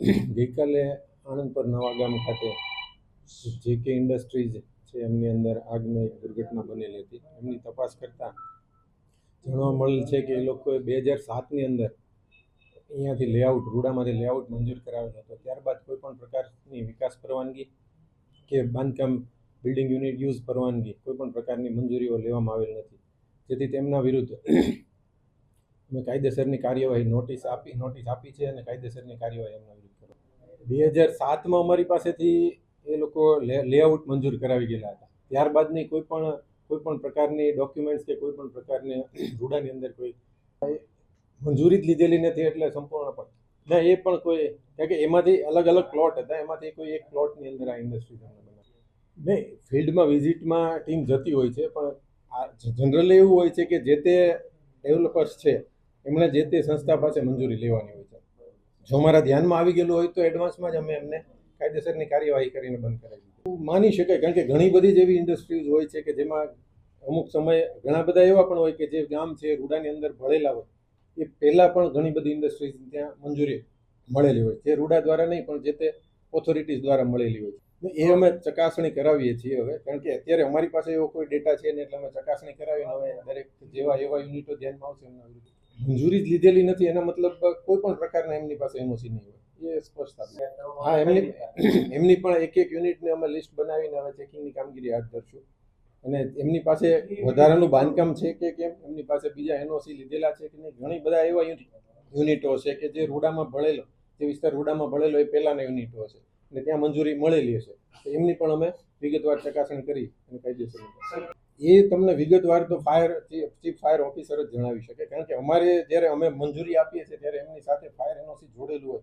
ગઈકાલે આણંદપર નવાગામ નવા ગામ ખાતે જે કે ઇન્ડસ્ટ્રીઝ છે, એમની અંદર આગની દુર્ઘટના બનેલી હતી. એમની તપાસ કરતાં જાણવા મળેલ છે કે એ લોકોએ બે હજાર સાતની અંદર અહીંયાથી લેઆઉટ, રૂડામાંથી લેઆઉટ મંજૂર કરાવેલો હતો. ત્યારબાદ કોઈ પણ પ્રકારની વિકાસ પરવાનગી કે બાંધકામ, બિલ્ડિંગ યુનિટ યુઝ પરવાનગી કોઈ પણ પ્રકારની મંજૂરીઓ લેવામાં આવેલ નથી. જેથી તેમના વિરુદ્ધ અમે કાયદેસરની કાર્યવાહી નોટિસ આપી નોટિસ આપી છે અને કાયદેસરની કાર્યવાહી એમના વિરુદ્ધ કરો. બે હજાર સાતમાં અમારી પાસેથી એ લોકો લેઆઉટ મંજૂર કરાવી ગયેલા હતા. ત્યારબાદની કોઈ પણ કોઈ પણ પ્રકારની ડોક્યુમેન્ટ્સ કે કોઈ પણ પ્રકારની રૂડાની અંદર કોઈ મંજૂરી જ લીધેલી નથી એટલે સંપૂર્ણપણે ના એ પણ કોઈ, કારણ કે એમાંથી અલગ અલગ પ્લોટ હતા. એમાંથી કોઈ એક પ્લોટની અંદર આ ઇન્ડસ્ટ્રી તમને નહીં ફિલ્ડમાં વિઝિટમાં ટીમ જતી હોય છે, પણ આ જનરલી એવું હોય છે કે જે તે ડેવલપર્સ છે એમણે જે તે સંસ્થા પાસે મંજૂરી લેવાની હોય છે. જો મારા ધ્યાનમાં આવી ગયેલું હોય તો એડવાન્સમાં જ અમે એમને કાયદેસરની કાર્યવાહી કરીને બંધ કરાવી દીધું. માની શકાય, કારણ કે ઘણી બધી જેવી ઇન્ડસ્ટ્રીઝ હોય છે કે જેમાં અમુક સમય ઘણા બધા એવા પણ હોય કે જે ગામ છે, રૂડાની અંદર ભળેલા હોય, એ પહેલાં પણ ઘણી બધી ઇન્ડસ્ટ્રીઝ ત્યાં મંજૂરી મળેલી હોય જે રૂડા દ્વારા નહીં, પણ જે તે ઓથોરિટીઝ દ્વારા મળેલી હોય છે. એ અમે ચકાસણી કરાવીએ છીએ હવે, કારણ કે અત્યારે અમારી પાસે એવો કોઈ ડેટા છે ને એટલે અમે ચકાસણી કરાવીને હવે દરેક જેવા એવા યુનિટો ધ્યાનમાં આવશે એમના વિરુદ્ધ. મંજૂરી જ લીધેલી નથી એના મતલબ કોઈ પણ પ્રકારના એમની પાસે એમઓસી નહીં હોય. એ સ્પષ્ટ હા એમની એમની પણ એક એક યુનિટને અમે લિસ્ટ બનાવીને હવે ચેકિંગની કામગીરી હાથ ધરશું. અને એમની પાસે વધારાનું બાંધકામ છે કે કેમ? એમની પાસે બીજા એનઓસી લીધેલા છે કે નહીં? ઘણી બધા એવા યુનિટો છે કે જે રૂડામાં ભળેલો જે વિસ્તાર રૂડામાં ભળેલો એ પહેલાંના યુનિટો હશે અને ત્યાં મંજૂરી મળેલી હશે. તો એમની પણ અમે વિગતવાર ચકાસણી કરી અને કાયદેસર એ તમને વિગતવાર તો ફાયર ચીફ ફાયર ઓફિસર જ જણાવી શકે. કારણ કે અમારે જ્યારે અમે મંજૂરી આપીએ છીએ ત્યારે એમની સાથે ફાયર એનઓસી જોડેલું હોય.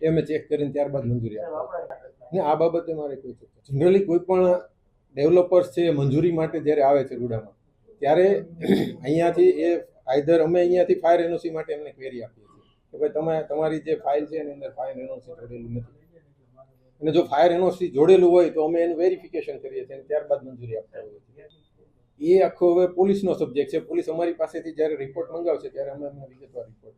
એ અમે ચેક કરીને ત્યારબાદ મંજૂરી આપીએ. ને આ બાબતે મારે કોઈ જનરલી કોઈ પણ ડેવલપર્સ છે મંજૂરી માટે જ્યારે આવે છે રૂડામાં, ત્યારે અહીંયાથી એ આઈધર અમે અહીંયાથી ફાયર એનઓસી માટે એમને ક્વેરી આપીએ છીએ કે ભાઈ તમે, તમારી જે ફાઇલ છે એની અંદર ફાયર એનઓસી જોડેલું નથી. અને જો ફાયર એનઓસી જોડેલું હોય તો અમે એનું વેરિફિકેશન કરીએ છીએ અને ત્યારબાદ મંજૂરી આપતા હોઈએ છીએ. એ આખો હવે પોલીસનો સબ્જેક્ટ છે. પોલીસ અમારી પાસેથી જ્યારે રિપોર્ટ મંગાવશે ત્યારે અમે એમને વિગતવાર રિપોર્ટ